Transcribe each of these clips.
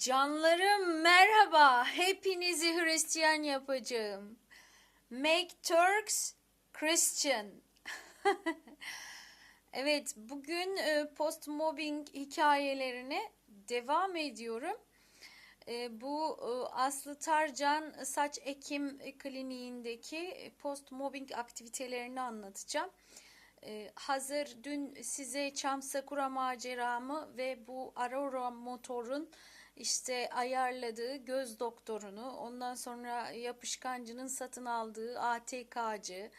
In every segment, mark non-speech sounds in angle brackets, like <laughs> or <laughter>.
Canlarım merhaba. Hepinizi Hristiyan yapacağım. Make Turks Christian. <laughs> evet, bugün e, post mobbing hikayelerine devam ediyorum. E, Bu e, Aslı Tarcan Saç Ekim Kliniğindeki post mobbing aktivitelerini anlatacağım. Ee, hazır dün size Çam Sakura maceramı ve bu Aurora motorun işte ayarladığı göz doktorunu, ondan sonra yapışkancının satın aldığı ATK'cı,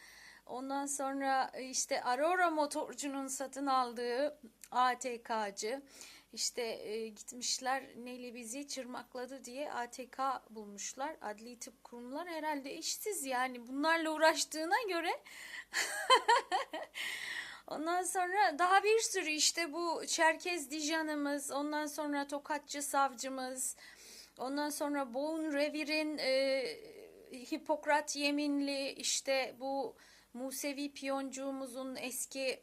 ondan sonra işte Aurora motorcunun satın aldığı ATK'cı, işte e, gitmişler Neli bizi çırmakladı diye ATK bulmuşlar. Adli tıp kurumlar herhalde işsiz yani bunlarla uğraştığına göre <laughs> Ondan sonra daha bir sürü işte bu Çerkez Dijanımız, ondan sonra Tokatçı savcımız, ondan sonra Boğun Revir'in e, Hipokrat yeminli işte bu Musevi piyoncuğumuzun eski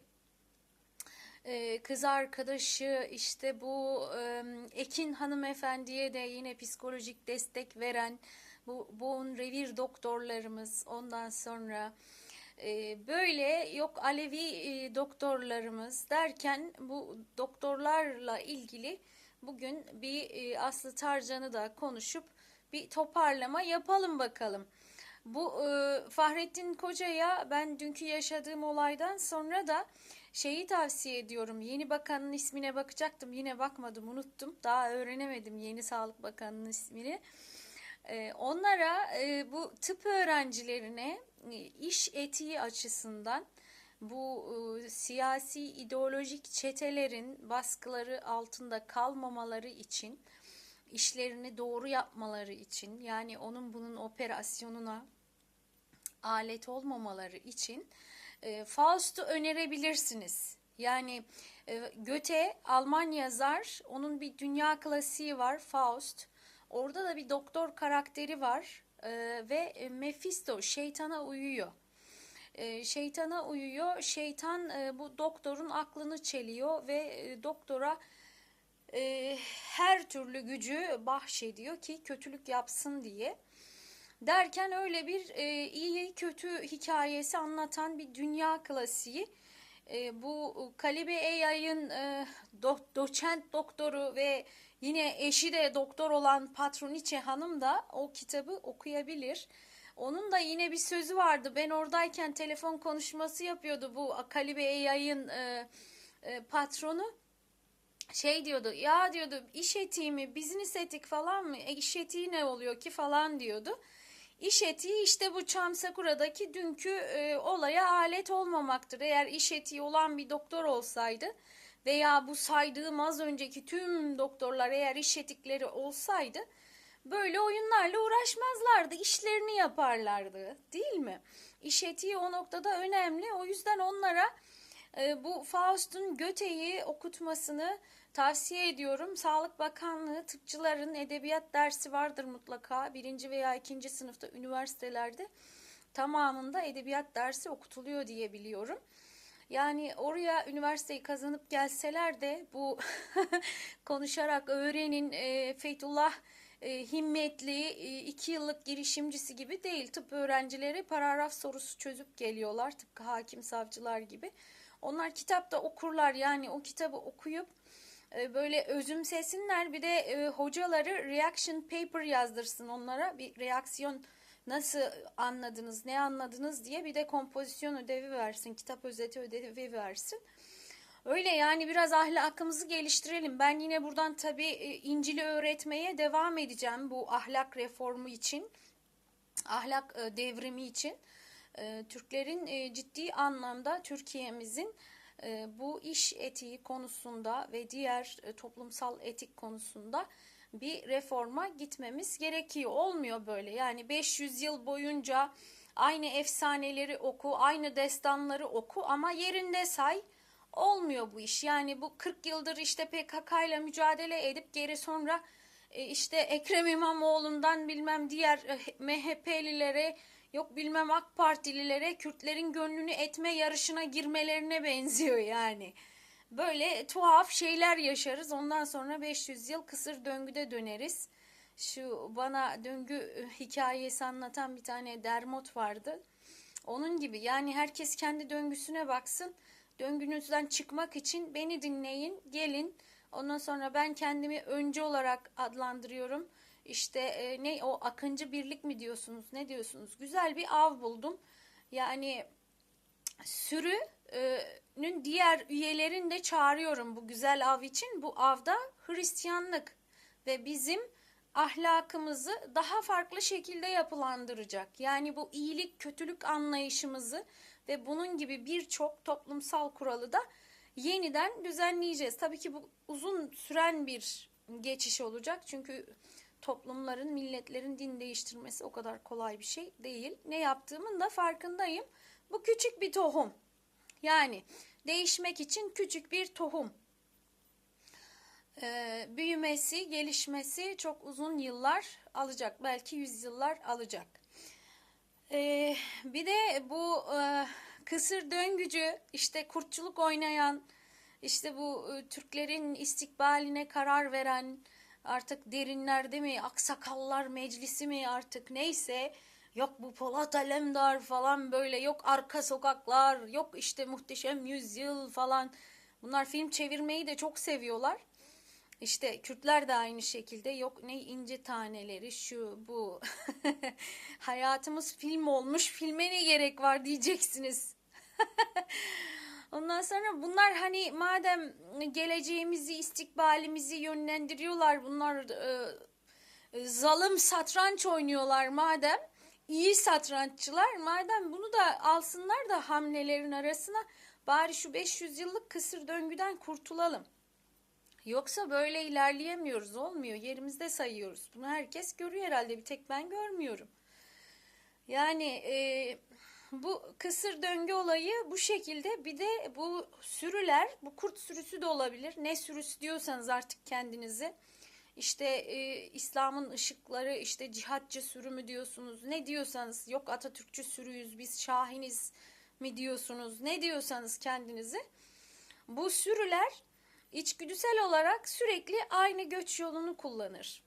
e, kız arkadaşı işte bu e, Ekin hanımefendiye de yine psikolojik destek veren bu Boğun Revir doktorlarımız ondan sonra böyle yok Alevi e, doktorlarımız derken bu doktorlarla ilgili bugün bir e, Aslı Tarcan'ı da konuşup bir toparlama yapalım bakalım. Bu e, Fahrettin Koca'ya ben dünkü yaşadığım olaydan sonra da şeyi tavsiye ediyorum. Yeni bakanın ismine bakacaktım. Yine bakmadım, unuttum. Daha öğrenemedim yeni Sağlık Bakanı'nın ismini. E, onlara e, bu tıp öğrencilerine e, iş etiği açısından bu e, siyasi ideolojik çetelerin baskıları altında kalmamaları için işlerini doğru yapmaları için yani onun bunun operasyonuna alet olmamaları için Faust'u önerebilirsiniz. Yani Göte Alman yazar, onun bir dünya klasiği var Faust. Orada da bir doktor karakteri var e, ve Mephisto şeytana uyuyor. E, şeytana uyuyor. Şeytan e, bu doktorun aklını çeliyor ve e, doktora e, her türlü gücü bahşediyor ki kötülük yapsın diye. Derken öyle bir e, iyi kötü hikayesi anlatan bir dünya klasiği. E, bu Kalibe Eyay'ın e, do, doçent doktoru ve yine eşi de doktor olan Patroniçe Hanım da o kitabı okuyabilir. Onun da yine bir sözü vardı. Ben oradayken telefon konuşması yapıyordu bu Kalibe Eyay'ın e, e, patronu şey diyordu ya diyordu iş etiği mi business etik falan mı e, iş etiği ne oluyor ki falan diyordu. İş etiği işte bu Çam Sakura'daki dünkü e, olaya alet olmamaktır. Eğer iş etiği olan bir doktor olsaydı veya bu saydığım az önceki tüm doktorlar eğer iş etikleri olsaydı böyle oyunlarla uğraşmazlardı, işlerini yaparlardı değil mi? İş etiği o noktada önemli. O yüzden onlara e, bu Faust'un Göte'yi okutmasını tavsiye ediyorum. Sağlık Bakanlığı tıpçıların edebiyat dersi vardır mutlaka. Birinci veya ikinci sınıfta üniversitelerde tamamında edebiyat dersi okutuluyor diye biliyorum. Yani oraya üniversiteyi kazanıp gelseler de bu <laughs> konuşarak öğrenin e, Feytullah e, himmetli e, iki yıllık girişimcisi gibi değil. Tıp öğrencileri paragraf sorusu çözüp geliyorlar tıpkı hakim savcılar gibi. Onlar kitapta okurlar yani o kitabı okuyup böyle özümsesinler bir de e, hocaları reaction paper yazdırsın onlara bir reaksiyon nasıl anladınız ne anladınız diye bir de kompozisyon ödevi versin kitap özeti ödevi versin. Öyle yani biraz ahlakımızı geliştirelim. Ben yine buradan tabii e, İncil'i öğretmeye devam edeceğim bu ahlak reformu için, ahlak e, devrimi için. Türklerin ciddi anlamda Türkiye'mizin bu iş etiği konusunda ve diğer toplumsal etik konusunda bir reforma gitmemiz gerekiyor. Olmuyor böyle. Yani 500 yıl boyunca aynı efsaneleri oku, aynı destanları oku ama yerinde say olmuyor bu iş. Yani bu 40 yıldır işte PKK ile mücadele edip geri sonra e, işte Ekrem İmamoğlu'ndan bilmem diğer e, MHP'lilere yok bilmem AK Partililere Kürtlerin gönlünü etme yarışına girmelerine benziyor yani. böyle tuhaf şeyler yaşarız. Ondan sonra 500 yıl kısır döngüde döneriz. Şu bana döngü hikayesi anlatan bir tane dermot vardı. Onun gibi yani herkes kendi döngüsüne baksın. Döngünüzden çıkmak için beni dinleyin, gelin. Ondan sonra ben kendimi önce olarak adlandırıyorum. İşte e, ne o akıncı birlik mi diyorsunuz, ne diyorsunuz? Güzel bir av buldum. Yani sürünün diğer üyelerini de çağırıyorum bu güzel av için. Bu avda Hristiyanlık ve bizim ahlakımızı daha farklı şekilde yapılandıracak. Yani bu iyilik kötülük anlayışımızı ve bunun gibi birçok toplumsal kuralı da yeniden düzenleyeceğiz. Tabii ki bu uzun süren bir geçiş olacak. Çünkü toplumların, milletlerin din değiştirmesi o kadar kolay bir şey değil. Ne yaptığımın da farkındayım. Bu küçük bir tohum. Yani değişmek için küçük bir tohum. Ee, büyümesi, gelişmesi çok uzun yıllar alacak. Belki yüzyıllar alacak. Ee, bir de bu e, kısır döngücü, işte kurtçuluk oynayan, işte bu e, Türklerin istikbaline karar veren, artık derinlerde mi, aksakallar meclisi mi artık neyse, yok bu Polat Alemdar falan böyle, yok arka sokaklar, yok işte muhteşem yüzyıl falan. Bunlar film çevirmeyi de çok seviyorlar. İşte Kürtler de aynı şekilde yok ne ince taneleri şu bu <laughs> hayatımız film olmuş filme ne gerek var diyeceksiniz. <laughs> Ondan sonra bunlar hani madem geleceğimizi istikbalimizi yönlendiriyorlar bunlar e, e, zalim satranç oynuyorlar madem iyi satranççılar madem bunu da alsınlar da hamlelerin arasına bari şu 500 yıllık kısır döngüden kurtulalım. Yoksa böyle ilerleyemiyoruz, olmuyor. Yerimizde sayıyoruz. Bunu herkes görüyor herhalde. Bir tek ben görmüyorum. Yani e, bu kısır döngü olayı bu şekilde. Bir de bu sürüler, bu kurt sürüsü de olabilir. Ne sürüsü diyorsanız artık kendinizi. İşte e, İslam'ın ışıkları, işte cihatçı sürü mü diyorsunuz? Ne diyorsanız, yok Atatürkçü sürüyüz, biz Şahiniz mi diyorsunuz? Ne diyorsanız kendinizi. Bu sürüler içgüdüsel olarak sürekli aynı göç yolunu kullanır.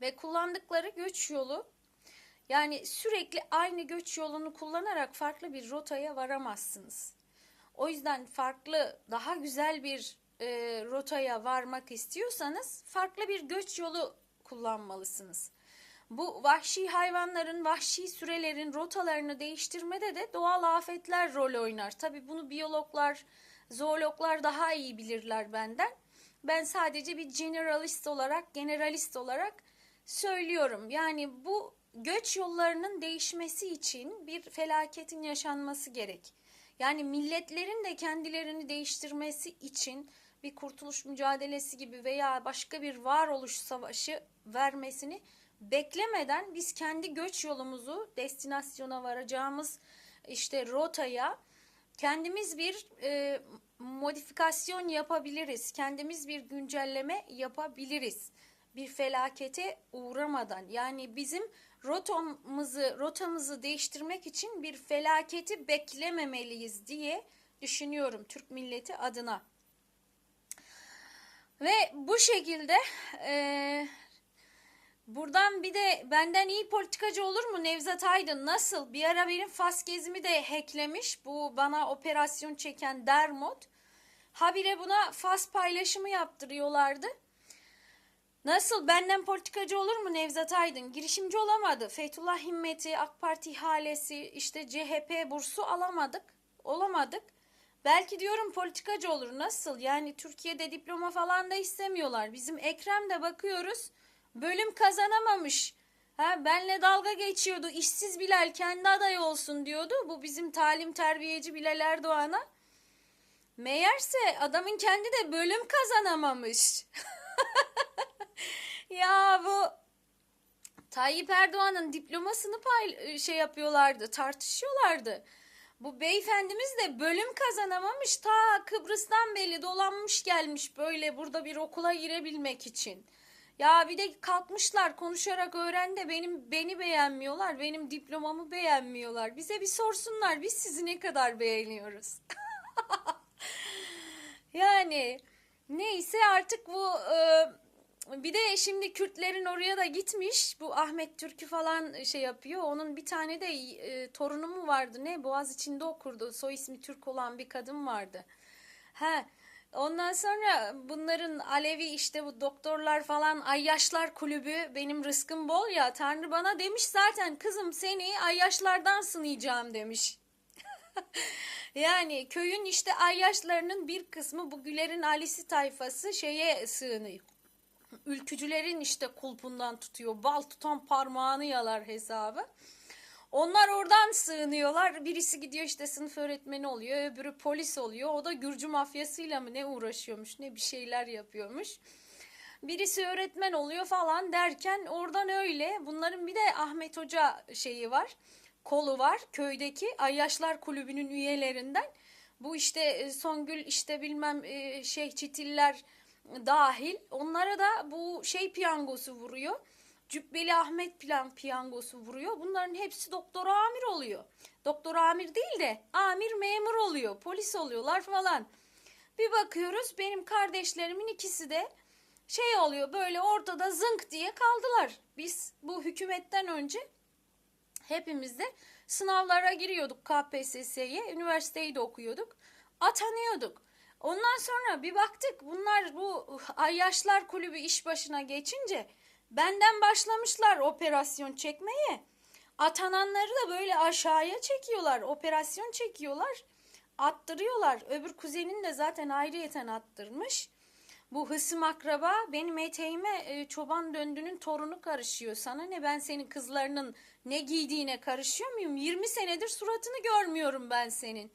Ve kullandıkları göç yolu yani sürekli aynı göç yolunu kullanarak farklı bir rotaya varamazsınız. O yüzden farklı, daha güzel bir e, rotaya varmak istiyorsanız farklı bir göç yolu kullanmalısınız. Bu vahşi hayvanların, vahşi sürelerin rotalarını değiştirmede de doğal afetler rol oynar. Tabi bunu biyologlar, Zoologlar daha iyi bilirler benden. Ben sadece bir generalist olarak, generalist olarak söylüyorum. Yani bu göç yollarının değişmesi için bir felaketin yaşanması gerek. Yani milletlerin de kendilerini değiştirmesi için bir kurtuluş mücadelesi gibi veya başka bir varoluş savaşı vermesini beklemeden biz kendi göç yolumuzu destinasyona varacağımız işte rotaya kendimiz bir e, modifikasyon yapabiliriz. Kendimiz bir güncelleme yapabiliriz. Bir felakete uğramadan. Yani bizim rotamızı rotamızı değiştirmek için bir felaketi beklememeliyiz diye düşünüyorum Türk milleti adına. Ve bu şekilde e, Buradan bir de benden iyi politikacı olur mu Nevzat Aydın? Nasıl? Bir ara benim Fas gezimi de hacklemiş. Bu bana operasyon çeken Dermot. Habire buna Fas paylaşımı yaptırıyorlardı. Nasıl? Benden politikacı olur mu Nevzat Aydın? Girişimci olamadı. Fethullah Himmet'i, AK Parti ihalesi, işte CHP bursu alamadık. Olamadık. Belki diyorum politikacı olur. Nasıl? Yani Türkiye'de diploma falan da istemiyorlar. Bizim Ekrem de bakıyoruz Bölüm kazanamamış. Ha, benle dalga geçiyordu. İşsiz Bilal kendi aday olsun diyordu. Bu bizim talim terbiyeci Bilal Erdoğan'a. Meğerse adamın kendi de bölüm kazanamamış. <laughs> ya bu Tayyip Erdoğan'ın diplomasını pay şey yapıyorlardı, tartışıyorlardı. Bu beyefendimiz de bölüm kazanamamış. Ta Kıbrıs'tan belli dolanmış gelmiş böyle burada bir okula girebilmek için. Ya bir de kalkmışlar konuşarak öğren de benim beni beğenmiyorlar. Benim diplomamı beğenmiyorlar. Bize bir sorsunlar biz sizi ne kadar beğeniyoruz. <laughs> Yani neyse artık bu e, bir de şimdi Kürtlerin oraya da gitmiş. Bu Ahmet Türk'ü falan şey yapıyor. Onun bir tane de e, torunu mu vardı ne? Boğaz içinde okurdu. Soy ismi Türk olan bir kadın vardı. Ha. Ondan sonra bunların Alevi işte bu doktorlar falan Ayyaşlar kulübü benim rızkım bol ya Tanrı bana demiş zaten kızım seni Ayyaşlardan sınayacağım demiş. <laughs> Yani köyün işte ayyaşlarının bir kısmı bu Güler'in Ali'si tayfası şeye sığınıyor. Ülkücülerin işte kulpundan tutuyor. Bal tutan parmağını yalar hesabı. Onlar oradan sığınıyorlar. Birisi gidiyor işte sınıf öğretmeni oluyor. Öbürü polis oluyor. O da Gürcü mafyasıyla mı ne uğraşıyormuş ne bir şeyler yapıyormuş. Birisi öğretmen oluyor falan derken oradan öyle. Bunların bir de Ahmet Hoca şeyi var. Kolu var köydeki Ayyaşlar Kulübü'nün üyelerinden. Bu işte e, Songül işte bilmem şey Çitiller dahil. Onlara da bu şey piyangosu vuruyor. Cübbeli Ahmet plan piyangosu vuruyor. Bunların hepsi doktor amir oluyor. Doktor amir değil de amir memur oluyor. Polis oluyorlar falan. Bir bakıyoruz benim kardeşlerimin ikisi de şey oluyor böyle ortada zınk diye kaldılar. Biz bu hükümetten önce hepimiz de sınavlara giriyorduk KPSS'ye. Üniversiteyi de okuyorduk. Atanıyorduk. Ondan sonra bir baktık bunlar bu Ayyaşlar Kulübü iş başına geçince benden başlamışlar operasyon çekmeye. Atananları da böyle aşağıya çekiyorlar. Operasyon çekiyorlar. Attırıyorlar. Öbür kuzenin de zaten ayrıyeten attırmış. Bu hısım akraba benim eteğime e, çoban döndünün torunu karışıyor. Sana ne ben senin kızlarının ne giydiğine karışıyor muyum? 20 senedir suratını görmüyorum ben senin.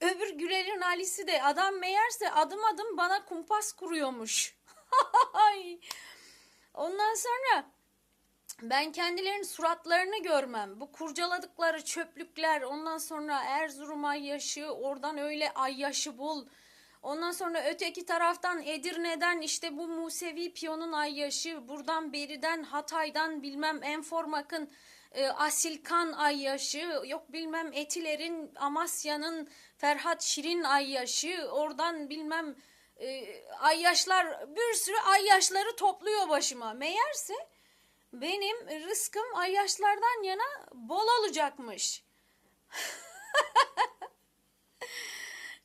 Öbür Güler'in Ali'si de adam meğerse adım adım bana kumpas kuruyormuş. <laughs> Ondan sonra ben kendilerinin suratlarını görmem. Bu kurcaladıkları çöplükler, ondan sonra Erzurum ayyaşı, oradan öyle ayyaşı bul. Ondan sonra öteki taraftan Edirne'den işte bu Musevi piyonun ayyaşı, buradan Beri'den, Hatay'dan bilmem Enformak'ın e, Asilkan ayyaşı, yok bilmem Etiler'in, Amasya'nın Ferhat Şirin ayyaşı, oradan bilmem e, ayyaşlar, bir sürü ayyaşları topluyor başıma. Meğerse benim rızkım ayyaşlardan yana bol olacakmış. <laughs>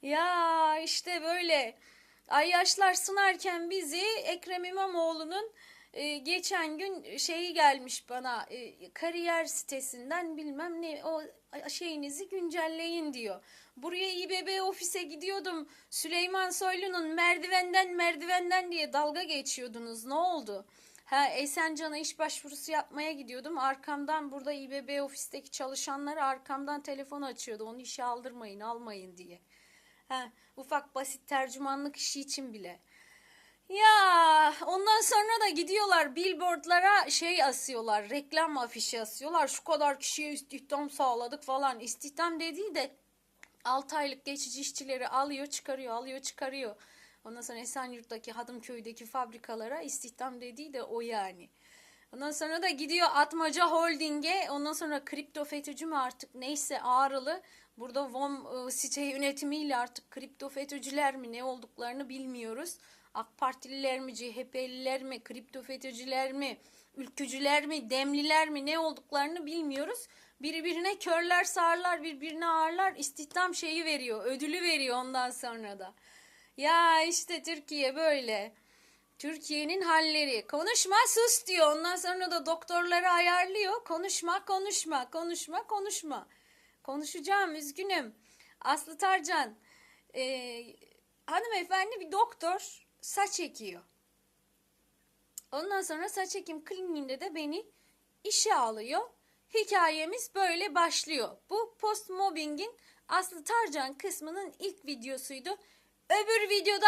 Ya işte böyle ayyaşlar sınarken bizi Ekrem İmamoğlu'nun e, geçen gün şeyi gelmiş bana e, kariyer sitesinden bilmem ne o şeyinizi güncelleyin diyor. Buraya İBB ofise gidiyordum Süleyman Soylu'nun merdivenden merdivenden diye dalga geçiyordunuz ne oldu? Ha Esencan'a iş başvurusu yapmaya gidiyordum. Arkamdan burada İBB ofisteki çalışanlar arkamdan telefon açıyordu. Onu işe aldırmayın, almayın diye. Ha, ufak basit tercümanlık işi için bile. Ya ondan sonra da gidiyorlar billboardlara şey asıyorlar, reklam afişi asıyorlar. Şu kadar kişiye istihdam sağladık falan. İstihdam dediği de 6 aylık geçici işçileri alıyor, çıkarıyor, alıyor, çıkarıyor. Ondan sonra Esenyurt'taki Hadımköy'deki fabrikalara istihdam dediği de o yani. Ondan sonra da gidiyor Atmaca Holding'e. Ondan sonra kripto FETÖ'cü mü artık neyse ağrılı. Burada VOM e, site yönetimiyle artık kripto FETÖ'cüler mi ne olduklarını bilmiyoruz. AK Partililer mi, CHP'liler mi, kripto FETÖ'cüler mi, ülkücüler mi, demliler mi ne olduklarını bilmiyoruz. Birbirine körler sağırlar, birbirine ağırlar istihdam şeyi veriyor, ödülü veriyor ondan sonra da. Ya işte Türkiye böyle. Türkiye'nin halleri. Konuşma sus diyor. Ondan sonra da doktorları ayarlıyor. Konuşma konuşma konuşma konuşma. Konuşacağım üzgünüm. Aslı Tarcan. E, hanımefendi bir doktor saç ekiyor. Ondan sonra saç ekim kliniğinde de beni işe alıyor. Hikayemiz böyle başlıyor. Bu post mobbingin Aslı Tarcan kısmının ilk videosuydu. Öbür videoda